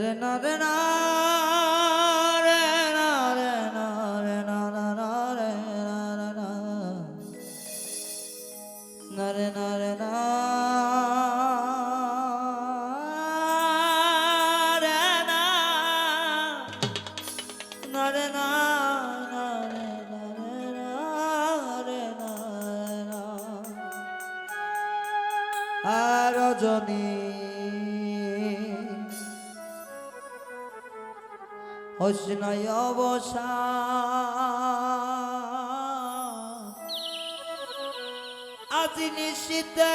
রে না আর হোসনাই অবসা আজ নিশ্চিতে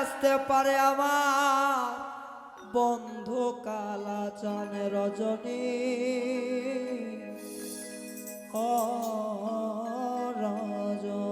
আসতে পারে আমার বন্ধু কালা চানে রজনী। ও রজনী।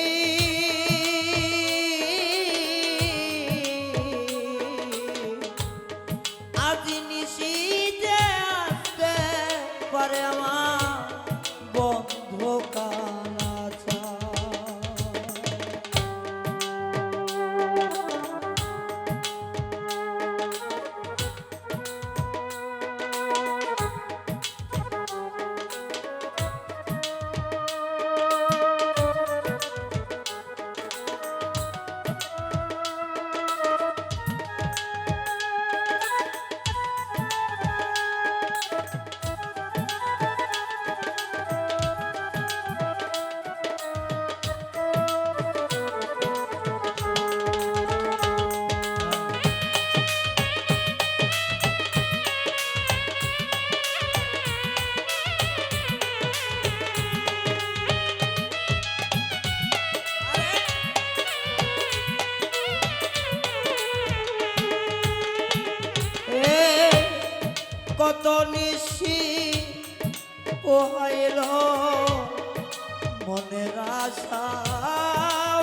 আশা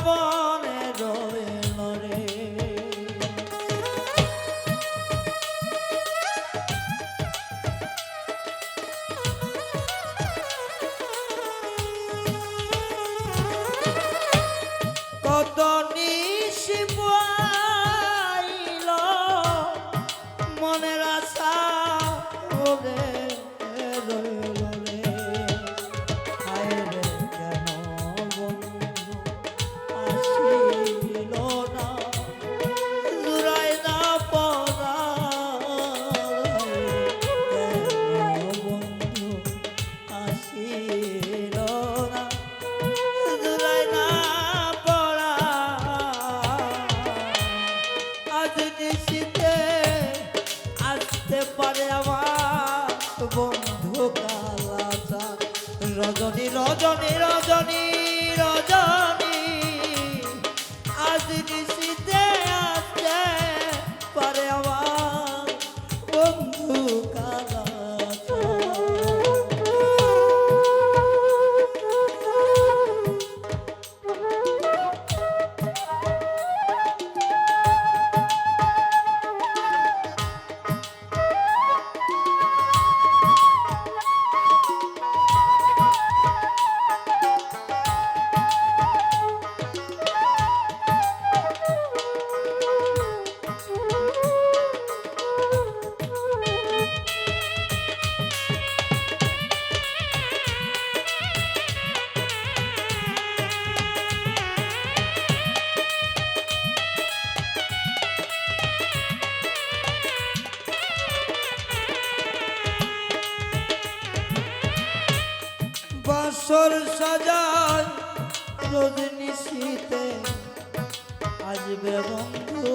বনে রইল রে। রজনী রজনী রজনী রজনী। আজ নিশিতে বছর সাজায় রোজ নিশিতে আসবে বন্ধু।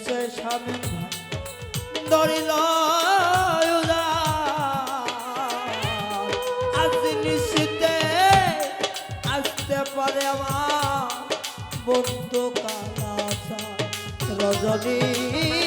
হয়েছে স্বামী ধরিল আজ নিশ্চিতে আসতে পারে আমার বন্ধু কালা রজনী।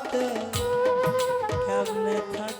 out there, cabinet cut.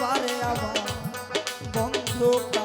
পারে আমার বন্ধু